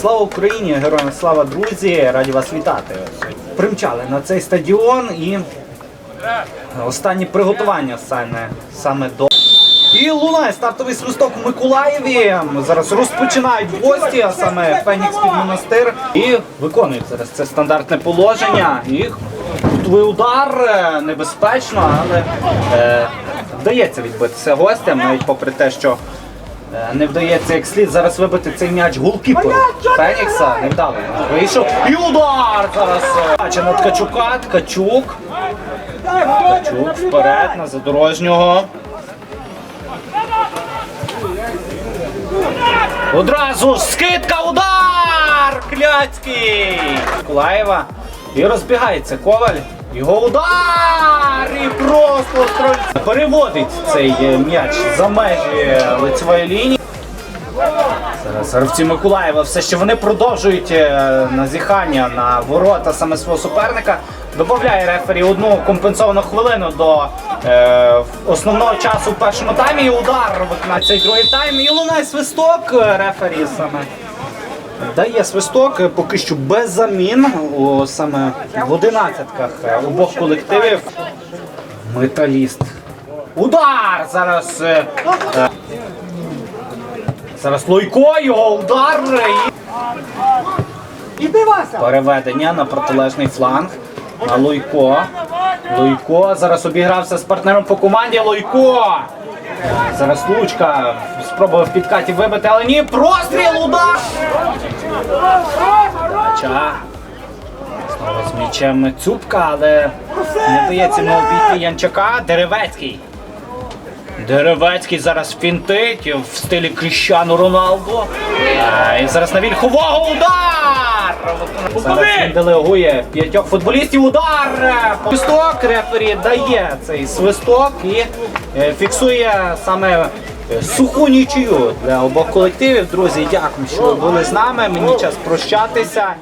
Слава Україні! Героям слава друзі! Раді вас вітати. Примчали на цей стадіон і останні приготування саме, саме до. І лунає стартовий свисток в Миколаєві. Зараз розпочинають гості, а саме Фенікський монастир. І виконують зараз це стандартне положення. І кутовий удар е, небезпечно, але е, вдається відбитися гостям, навіть попри те, що не вдається як слід зараз вибити цей м'яч голкіперу Фенікса. Не вдало. Вийшов. І удар зараз. е, Бачимо на Ткачука, Ткачук. Ткачук вперед на задорожнього. Одразу ж скидка, удар! Кляцький! Миколаєва. І розбігається Коваль. Його удар! І просто строль- переводить цей е, м'яч за межі лицевої лінії. Зараз Миколаєва все ще вони продовжують е, назіхання на ворота саме свого суперника. Добавляє рефері одну компенсовану хвилину до е, основного часу в першому таймі. І удар виконає цей другий тайм. І лунає свисток е, рефері саме. Дає свисток е, поки що без замін у, саме в одинадцятках е, обох колективів. Металіст. Удар! Зараз. е, Зараз Лойко, його удар і переведення на протилежний фланг. На Лойко. Лойко зараз обігрався з партнером по команді. Лойко. Зараз Лучка спробував в підкаті вибити, але ні. Простріл, удар! Ча. Знову з м'ячем Цюбка, але не вдається йому обійти Янчака. Деревецький. Деревецький зараз фінтить в стилі Кріщану Роналду. І зараз на вільхового удар! Зараз делегує п'ятьох футболістів. Удар! Свисток рефері дає цей свисток і е, фіксує саме е, суху нічию для обох колективів. Друзі, дякую, що були з нами. Мені час прощатися.